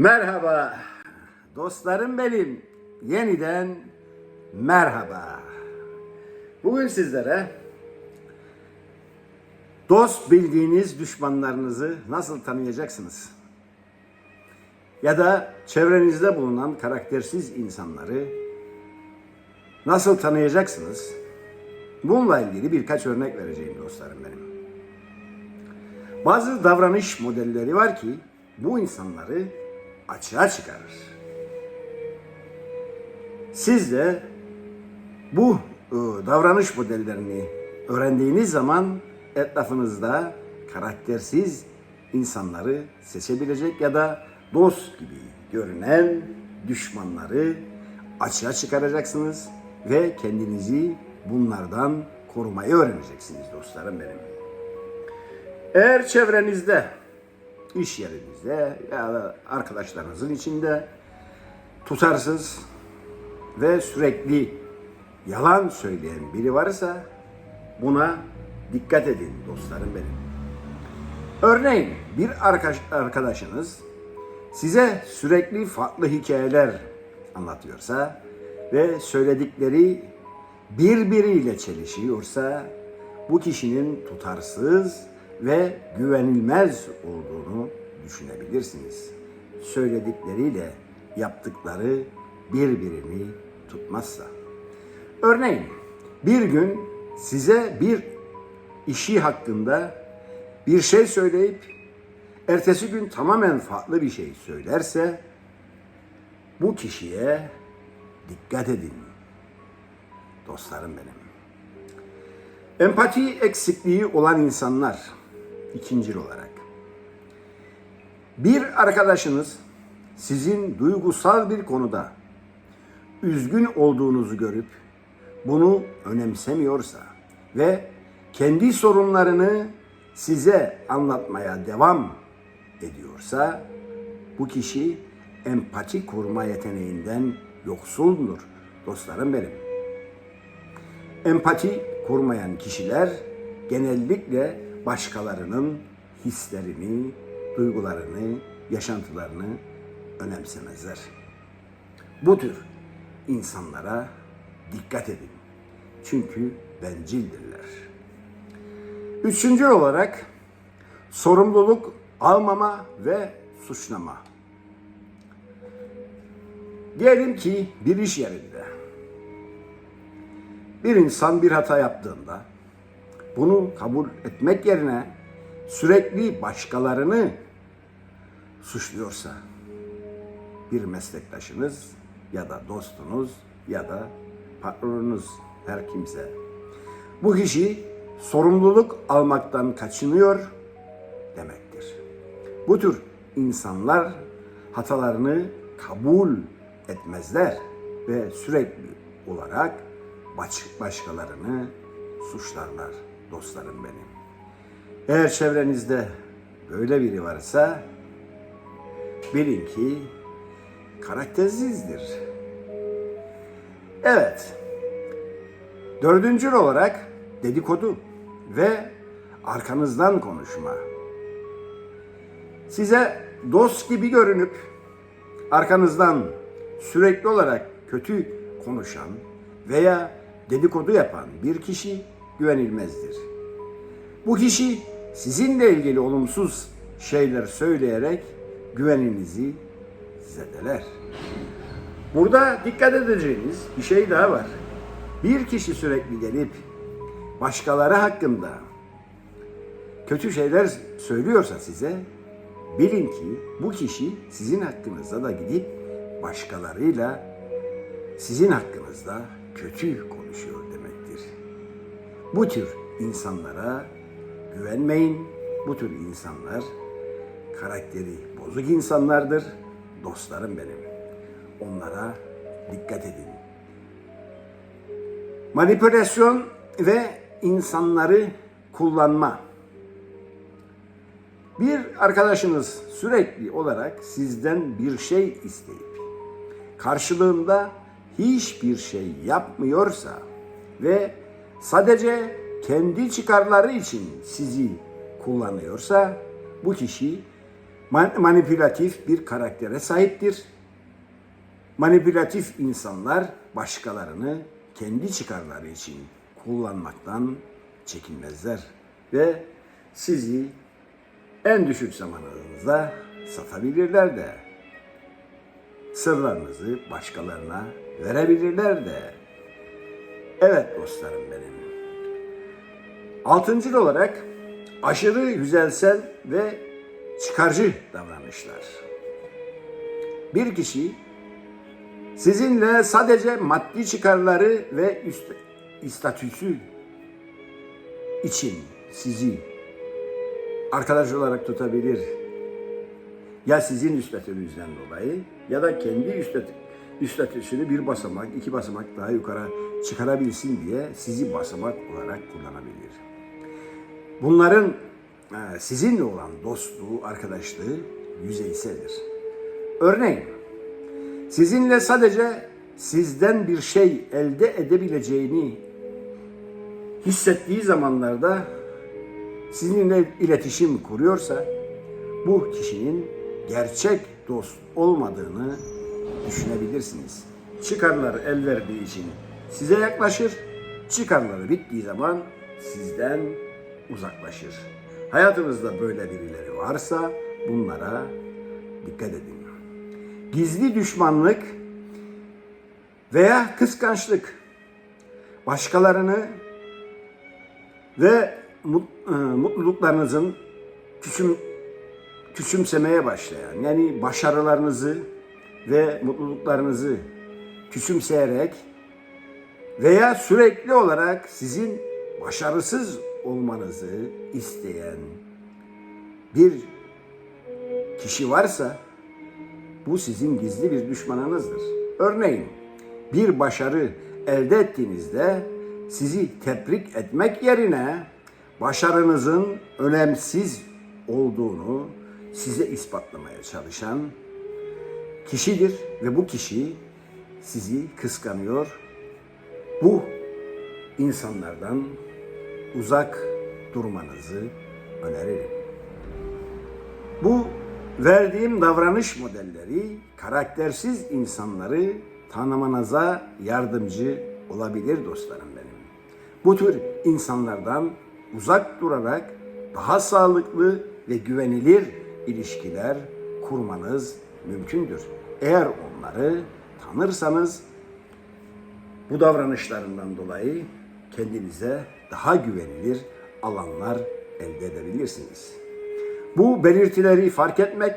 Merhaba dostlarım benim. Yeniden merhaba. Bugün sizlere dost bildiğiniz düşmanlarınızı nasıl tanıyacaksınız? Ya da çevrenizde bulunan karaktersiz insanları nasıl tanıyacaksınız? Bununla ilgili birkaç örnek vereceğim dostlarım benim. Bazı davranış modelleri var ki bu insanları açığa çıkarır. Siz de bu e, davranış modellerini öğrendiğiniz zaman etrafınızda karaktersiz insanları seçebilecek ya da dost gibi görünen düşmanları açığa çıkaracaksınız ve kendinizi bunlardan korumayı öğreneceksiniz dostlarım benim. Eğer çevrenizde, iş yerinizde ya da arkadaşlarınızın içinde tutarsız ve sürekli yalan söyleyen biri varsa buna dikkat edin dostlarım benim. Örneğin bir arkadaş, arkadaşınız size sürekli farklı hikayeler anlatıyorsa ve söyledikleri birbiriyle çelişiyorsa bu kişinin tutarsız ve güvenilmez olduğunu düşünebilirsiniz. Söyledikleriyle yaptıkları birbirini tutmazsa. Örneğin bir gün size bir işi hakkında bir şey söyleyip ertesi gün tamamen farklı bir şey söylerse bu kişiye dikkat edin. Dostlarım benim. Empati eksikliği olan insanlar ikincil olarak. Bir arkadaşınız sizin duygusal bir konuda üzgün olduğunuzu görüp bunu önemsemiyorsa ve kendi sorunlarını size anlatmaya devam ediyorsa bu kişi empati kurma yeteneğinden yoksuldur dostlarım benim. Empati kurmayan kişiler genellikle başkalarının hislerini, duygularını, yaşantılarını önemsemezler. Bu tür insanlara dikkat edin. Çünkü bencildirler. Üçüncü olarak sorumluluk almama ve suçlama. Diyelim ki bir iş yerinde bir insan bir hata yaptığında bunu kabul etmek yerine sürekli başkalarını suçluyorsa bir meslektaşınız ya da dostunuz ya da patronunuz her kimse bu kişi sorumluluk almaktan kaçınıyor demektir. Bu tür insanlar hatalarını kabul etmezler ve sürekli olarak baş, başkalarını suçlarlar dostlarım benim. Eğer çevrenizde böyle biri varsa bilin ki karaktersizdir. Evet. Dördüncü olarak dedikodu ve arkanızdan konuşma. Size dost gibi görünüp arkanızdan sürekli olarak kötü konuşan veya dedikodu yapan bir kişi güvenilmezdir. Bu kişi sizinle ilgili olumsuz şeyler söyleyerek güveninizi zedeler. Burada dikkat edeceğiniz bir şey daha var. Bir kişi sürekli gelip başkaları hakkında kötü şeyler söylüyorsa size bilin ki bu kişi sizin hakkınızda da gidip başkalarıyla sizin hakkınızda kötü konuşuyor demektir. Bu tür insanlara güvenmeyin. Bu tür insanlar karakteri bozuk insanlardır. Dostlarım benim. Onlara dikkat edin. Manipülasyon ve insanları kullanma. Bir arkadaşınız sürekli olarak sizden bir şey isteyip karşılığında hiçbir şey yapmıyorsa ve sadece kendi çıkarları için sizi kullanıyorsa bu kişi Man- manipülatif bir karaktere sahiptir. Manipülatif insanlar başkalarını kendi çıkarları için kullanmaktan çekinmezler ve sizi en düşük zamanınızda satabilirler de sırlarınızı başkalarına verebilirler de. Evet dostlarım benim. Altıncıl olarak aşırı yüzelsel ve çıkarcı davranışlar. Bir kişi sizinle sadece maddi çıkarları ve üst, statüsü için sizi arkadaş olarak tutabilir. Ya sizin üstatünüzden dolayı ya da kendi üstat, üstatüsünü bir basamak, iki basamak daha yukarı çıkarabilsin diye sizi basamak olarak kullanabilir. Bunların e, sizinle olan dostluğu, arkadaşlığı yüzeyseldir. Örneğin, sizinle sadece sizden bir şey elde edebileceğini hissettiği zamanlarda sizinle iletişim kuruyorsa bu kişinin gerçek dost olmadığını düşünebilirsiniz. Çıkarlar el verdiği için size yaklaşır, çıkarları bittiği zaman sizden uzaklaşır. Hayatınızda böyle birileri varsa bunlara dikkat edin. Gizli düşmanlık veya kıskançlık başkalarını ve e, mutluluklarınızın küçüm, küçümsemeye başlayan, yani başarılarınızı ve mutluluklarınızı küçümseyerek veya sürekli olarak sizin başarısız olmanızı isteyen bir kişi varsa bu sizin gizli bir düşmanınızdır. Örneğin bir başarı elde ettiğinizde sizi tebrik etmek yerine başarınızın önemsiz olduğunu size ispatlamaya çalışan kişidir ve bu kişi sizi kıskanıyor. Bu insanlardan uzak durmanızı öneririm. Bu verdiğim davranış modelleri karaktersiz insanları tanımanıza yardımcı olabilir dostlarım benim. Bu tür insanlardan uzak durarak daha sağlıklı ve güvenilir ilişkiler kurmanız mümkündür. Eğer onları tanırsanız bu davranışlarından dolayı kendinize daha güvenilir alanlar elde edebilirsiniz. Bu belirtileri fark etmek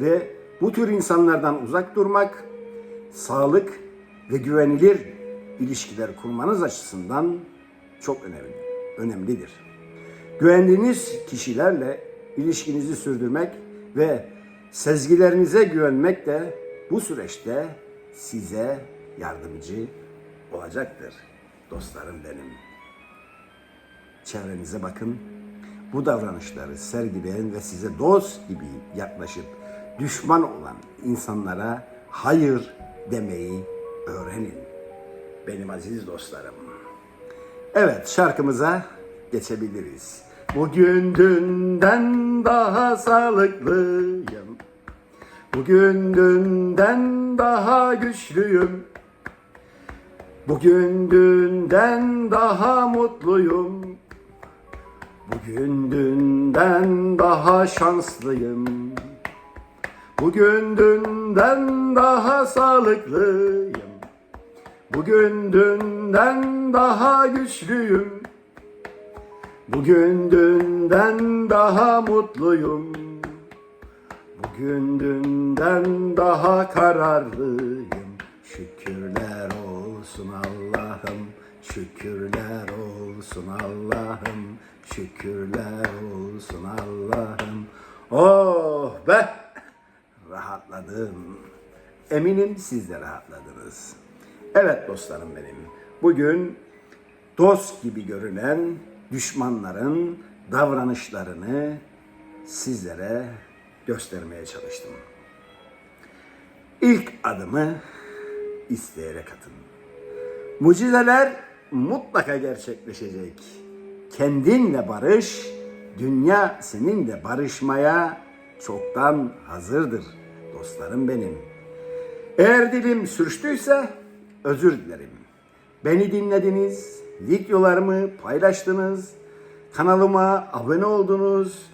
ve bu tür insanlardan uzak durmak sağlık ve güvenilir ilişkiler kurmanız açısından çok önemli, önemlidir. Güvendiğiniz kişilerle ilişkinizi sürdürmek ve sezgilerinize güvenmek de bu süreçte size yardımcı olacaktır. Dostlarım benim. Çevrenize bakın. Bu davranışları sergileyen ve size dost gibi yaklaşıp düşman olan insanlara hayır demeyi öğrenin. Benim aziz dostlarım. Evet şarkımıza geçebiliriz. Bugün dünden daha sağlıklıyım. Bugün dünden daha güçlüyüm. Bugün dünden daha mutluyum. Bugün dünden daha şanslıyım. Bugün dünden daha sağlıklıyım. Bugün dünden daha güçlüyüm. Bugün dünden daha mutluyum. Bugün dünden daha kararlıyım. Şükürler olsun Allah'ım. Şükürler olsun Allah'ım. Şükürler olsun Allah'ım. Oh be! Rahatladım. Eminim siz de rahatladınız. Evet dostlarım benim. Bugün dost gibi görünen düşmanların davranışlarını sizlere göstermeye çalıştım. İlk adımı isteyerek atın. Mucizeler mutlaka gerçekleşecek. Kendinle barış, dünya seninle barışmaya çoktan hazırdır dostlarım benim. Eğer dilim sürçtüyse özür dilerim. Beni dinlediniz, videolarımı paylaştınız, kanalıma abone oldunuz,